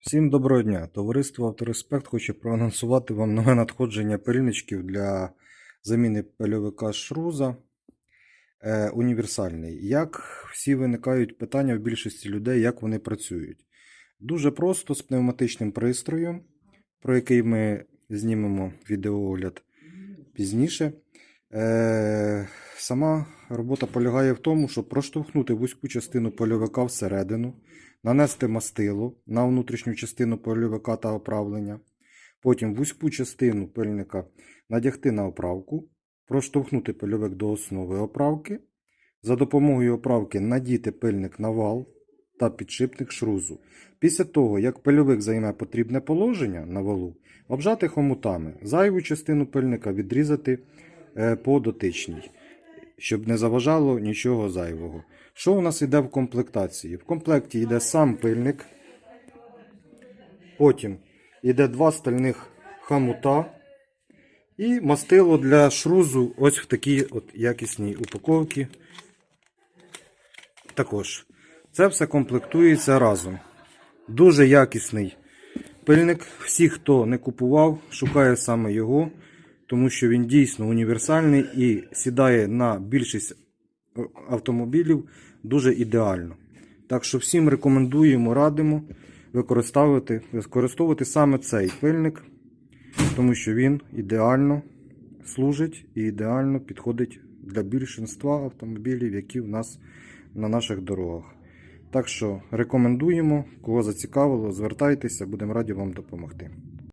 Всім доброго дня! Товариство Автореспект хоче проанонсувати вам нове надходження пильничків для заміни пильовика шруза е, універсальний. Як всі виникають питання в більшості людей, як вони працюють? Дуже просто з пневматичним пристроєм, про який ми знімемо відеоогляд пізніше. Е, сама робота полягає в тому, щоб проштовхнути вузьку частину польовика всередину, нанести мастило на внутрішню частину польовика та оправлення, потім вузьку частину пильника надягти на оправку, проштовхнути пильовик до основи оправки, за допомогою оправки надіти пильник на вал та підшипник шрузу. Після того, як пильовик займе потрібне положення на валу, обжати хомутами, зайву частину пильника відрізати е, по дотичній, щоб не заважало нічого зайвого. Що у нас йде в комплектації? В комплекті йде сам пильник, потім йде два стальних хамута і мастило для шрузу ось в такій от якісній упаковці. Також це все комплектується разом. Дуже якісний пильник. Всі, хто не купував, шукає саме його, тому що він дійсно універсальний і сідає на більшість автомобілів дуже ідеально. Так що всім рекомендуємо, радимо використовувати, використовувати саме цей пильник, тому що він ідеально служить і ідеально підходить для більшинства автомобілів, які в нас на наших дорогах. Так що рекомендуємо, кого зацікавило, звертайтеся, будемо раді вам допомогти.